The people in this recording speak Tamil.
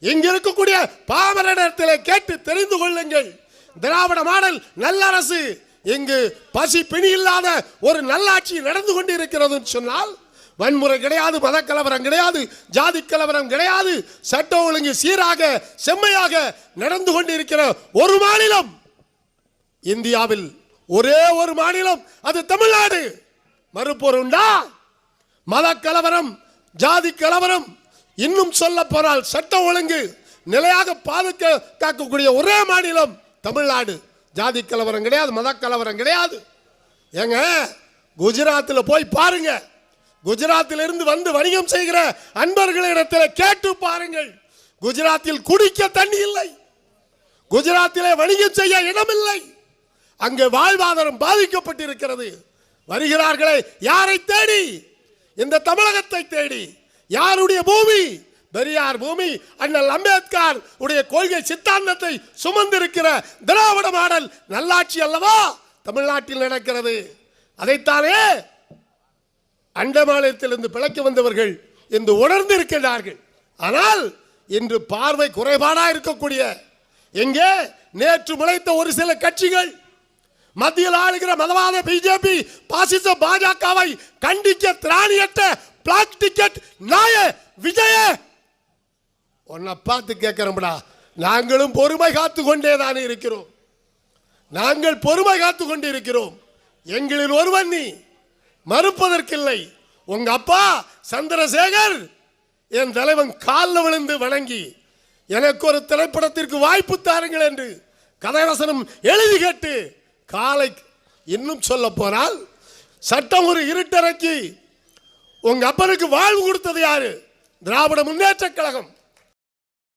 இங்க இருக்கக்கூடிய பாமரத்தில் கேட்டு தெரிந்து கொள்ளுங்கள். திராவிட மாடல் நல்ல அரசு இங்கு பசி பிணி இல்லாத ஒரு நல்லாட்சி நடந்து கொண்டு சொன்னால் வன்முறை கிடையாது மத கலவரம் கிடையாது ஜாதி கலவரம் கிடையாது சட்ட ஒழுங்கு சீராக செம்மையாக நடந்து கொண்டு இருக்கிற ஒரு மாநிலம் இந்தியாவில். ஒரே ஒரு மாநிலம் அது தமிழ்நாடு. மறுப்போர் உண்டா மத கலவரம் ஜாதி கலவரம் இன்னும் சொல்ல போனால் சட்டம் ஒழுங்கு நிலையாக பாதுக்க காக்கக்கூடிய ஒரே மாநிலம் தமிழ்நாடு. ஜாதி கலவரம் கிடையாது மத கலவரம் கிடையாது. ஏங்க குஜராத்தில் போய் பாருங்க. குஜராத்தில் இருந்து வந்து வணிகம் செய்கிற அன்பர்களிடத்தில் கேட்டு பாருங்கள். குஜராத்தில் குடிக்க தண்ணி இல்லை. குஜராத்திலே வணிகம் செய்ய இடமில்லை அங்கே வாழ்வாதாரம் பாதிக்கப்பட்டிருக்கிறது. வருகிறார்களே யாரை தேடி? இந்த தமிழகத்தை தேடி. யாருடைய பூமி? பெரியார் பூமி அண்ணல் அம்பேத்கர் உடைய கொள்கை சித்தாந்தத்தை சுமந்திருக்கிற திராவிட மாடல் நல்லாட்சி அல்லவா? தமிழ்நாட்டில் நடக்கிறது. அதைத்தானே அண்ட மாநிலத்திலிருந்து பிழைக்க வந்தவர்கள் என்று உணர்ந்து இருக்கின்றார்கள் ஆனால் இன்று பார்வை குறைபாடா இருக்கக்கூடிய எங்கே நேற்று முளைத்த ஒரு சில கட்சிகள் மத்தியில் ஆளுகிற மதவாத பிஜேபி பாசிச பாஜகவை கண்டிக்க திராணியற்ற பிளாக் டிக்கெட் நாய விஜய. உன்னை பார்த்து கேட்கிறோம்டா நாங்களும் பொறுமை காத்து கொண்டே தானே இருக்கிறோம். நாங்கள் பொறுமை காத்து கொண்டு இருக்கிறோம். எங்களில் ஒருவன் நீ மறுப்பதற்கில்லை. உங்க அப்பா சந்திரசேகர் என் தலைவன் காலில் விழுந்து வணங்கி எனக்கு ஒரு திரைப்படத்திற்கு வாய்ப்பு தாருங்கள் என்று கதைவசனம் எழுதி கேட்டு காலை இன்னும் சொல்ல போனால் சட்டம் ஒரு இருட்டறைக்கு உங்க அப்பனுக்கு வாழ்வு கொடுத்தது யாரு? திராவிட முன்னேற்ற கழகம்.